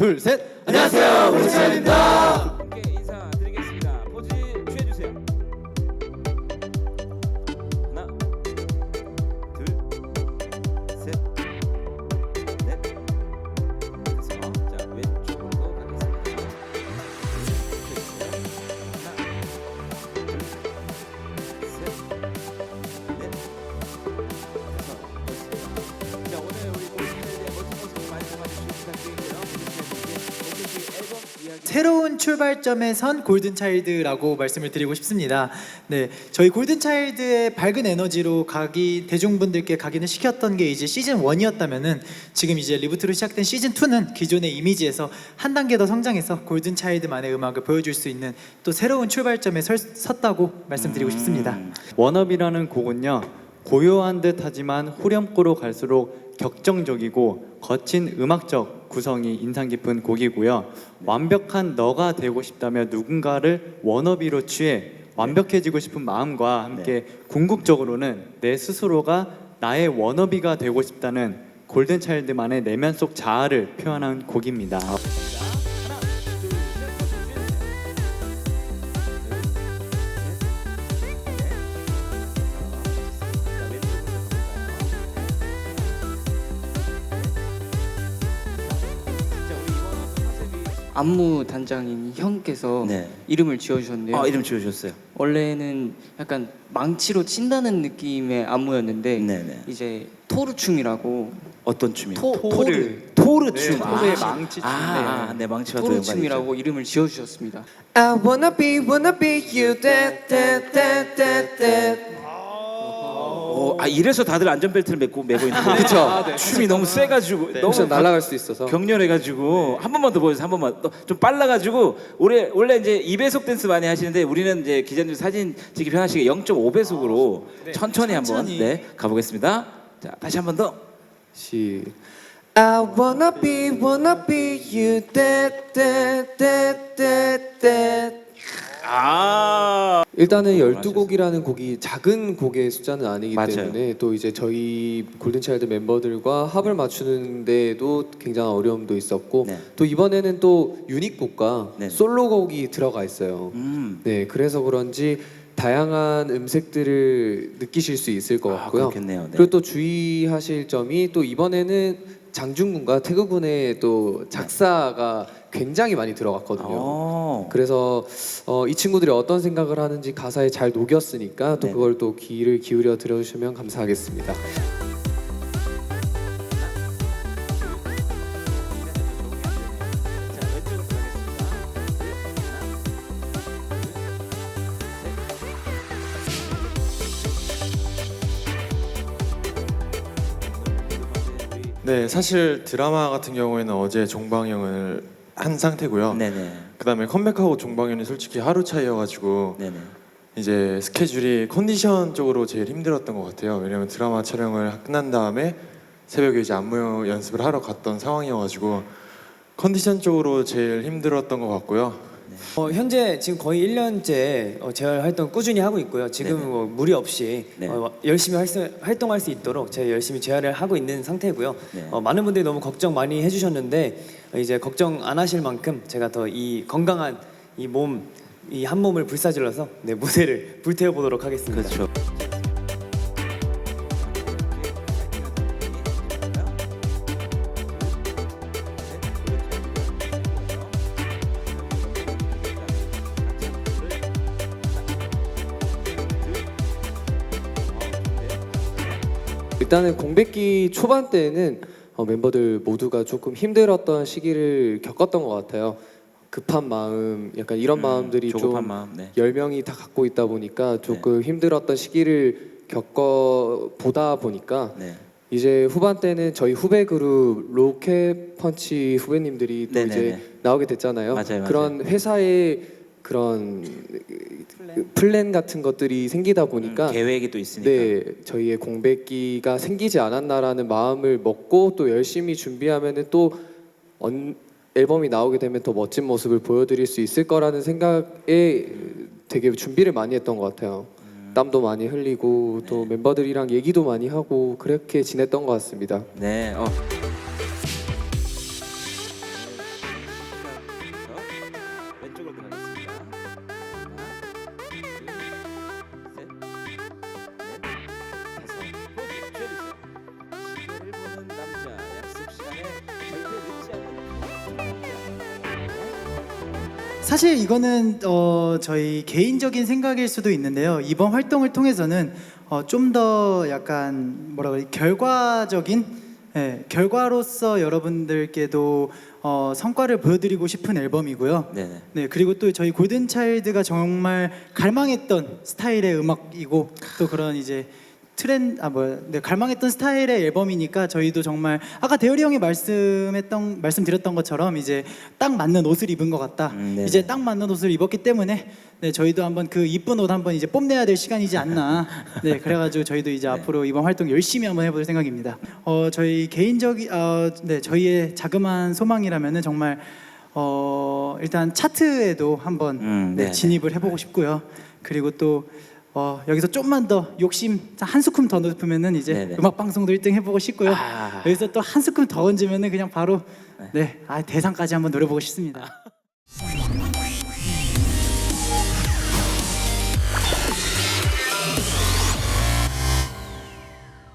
둘, 셋. 안녕하세요. 함께 인사드리겠습니다. 새로운 출발점에 선 골든차일드라고 말씀을 드리고 싶습니다. 네, 저희 골든차일드의 밝은 에너지로 가기 대중분들께 각인을 시켰던 게 이제 시즌 1이었다면은 지금 이제 리부트로 시작된 시즌 2는 기존의 이미지에서 한 단계 더 성장해서 골든차일드만의 음악을 보여줄 수 있는 또 새로운 출발점에 설, 섰다고 말씀드리고 싶습니다. 워너비라는 곡은요 고요한 듯하지만 후렴구로 갈수록 격정적이고 거친 음악적 구성이 인상 깊은 곡이고요 완벽한 너가 되고 싶다면 누군가를 워너비로 취해 완벽해지고 싶은 마음과 함께 궁극적으로는 내 스스로가 나의 워너비가 되고 싶다는 골든 차일드만의 내면 속 자아를 표현한 곡입니다. 안무 단장인 형께서 네. 이름을 지어주셨는데요. 아 이름 지어주셨어요. 원래는 약간 망치로 친다는 느낌의 안무였는데 네네. 이제 토르춤이라고 어떤 춤이요? 토, 토르 토르 네, 춤. 토르의 아, 망치 춤. 아, 아, 네 망치와 또. 토르춤이라고 이름을 지어주셨습니다. I wanna be, wanna be you, that, that, that, that, that. 어, 아 이래서 다들 안전벨트를 메고 메고 있는 거예요. 그렇죠. 춤이 너무 세가지고 너무 혹시 날아갈 수 있어서. 격렬해가지고 한 번만 더 보여주세요. 한 번만 또좀 빨라가지고 원래 원래 이제 2배속 댄스 많이 하시는데 우리는 이제 기자님 사진 찍기 편하시게 0.5배속으로 천천히 한번 네 가보겠습니다. 자 다시 한 번 더. 시. I wanna be, wanna be you, that, that, that, that, that. 아 일단은 12곡이라는 곡이 작은 곡의 숫자는 아니기 맞아요. 때문에 또 이제 저희 골든차일드 멤버들과 합을 맞추는 데도 굉장한 어려움도 있었고 네. 또 이번에는 또 유닛곡과 네. 솔로곡이 들어가 있어요. 음. 네, 그래서 그런지 다양한 음색들을 느끼실 수 있을 것 아, 같고요. 그렇겠네요. 네. 그리고 또 주의하실 점이 또 이번에는 장준군과 태구군의 또 작사가 굉장히 많이 들어갔거든요. 어. 그래서 어, 이 친구들이 어떤 생각을 하는지 가사에 잘 녹였으니까 또 네네. 그걸 또 귀를 기울여 들어주시면 감사하겠습니다. 네, 사실 드라마 같은 경우에는 어제 종방영을 한 상태고요. 네네. 그다음에 컴백하고 종방영이 솔직히 하루 차이여가지고 네네. 이제 스케줄이 컨디션 쪽으로 제일 힘들었던 것 같아요. 왜냐면 드라마 촬영을 끝난 다음에 새벽에 이제 안무 연습을 하러 갔던 상황이어가지고 컨디션 쪽으로 제일 힘들었던 것 같고요. 어, 현재 지금 거의 1년째 어, 재활 활동 꾸준히 하고 있고요. 지금 네네. 뭐 무리 없이 네. 어, 열심히 활동, 활동할 수 있도록 제가 열심히 재활을 하고 있는 상태고요. 네. 어, 많은 분들이 너무 걱정 많이 해주셨는데 어, 이제 걱정 안 하실 만큼 제가 더 이 건강한 이 몸, 이 한 몸을 불사질러서 네, 무대를 불태워 보도록 하겠습니다. 그렇죠. 일단은 공백기 초반 때는 어, 멤버들 모두가 조금 힘들었던 시기를 겪었던 것 같아요. 급한 마음, 약간 이런 음, 마음들이 조급한 좀 마음, 네. 열 명이 다 갖고 있다 보니까 조금 힘들었던 시기를 겪어 보다 보니까 네. 이제 후반 때는 저희 후배 그룹 로켓 펀치 후배님들이 또 네네네. 이제 나오게 됐잖아요. 맞아요, 그런 회사의 그런 플랜 같은 것들이 생기다 보니까 음, 계획이 또 있으니까. 네, 저희의 공백기가 생기지 않았나라는 마음을 먹고 또 열심히 준비하면은 또 언, 앨범이 나오게 되면 더 멋진 모습을 보여드릴 수 있을 거라는 생각에 되게 준비를 많이 했던 것 같아요. 땀도 많이 흘리고 또 멤버들이랑 얘기도 많이 하고 그렇게 지냈던 것 같습니다. 네. 어. 사실 이거는 어, 저희 개인적인 생각일 수도 있는데요. 이번 활동을 통해서는 어, 좀 더 약간 뭐라 그래 결과적인 예, 결과로서 여러분들께도 어, 성과를 보여드리고 싶은 앨범이고요. 네네. 네 그리고 또 저희 골든 차일드가 정말 갈망했던 스타일의 음악이고 또 그런 이제 트렌 아 뭐야 네 갈망했던 스타일의 앨범이니까 저희도 정말 아까 대열이 형이 말씀했던 말씀드렸던 것처럼 이제 딱 맞는 옷을 입은 것 같다 음, 네네. 이제 딱 맞는 옷을 입었기 때문에 네 저희도 한번 그 이쁜 옷 한번 이제 뽐내야 될 시간이지 않나 네 그래가지고 저희도 이제 앞으로 이번 활동 열심히 한번 해볼 생각입니다 어 저희 개인적인 어네 저희의 자그마한 소망이라면은 정말 어 일단 차트에도 한번 음, 네, 네네. 진입을 해보고 싶고요. 그리고 또 어, 여기서 좀만 더 욕심 한 스큼 더 높으면은 이제 네네. 음악 방송도 1등 해보고 싶고요. 아. 여기서 또 한 스큼 더 얹으면은 그냥 바로 네, 아, 대상까지 한번 노려보고 싶습니다.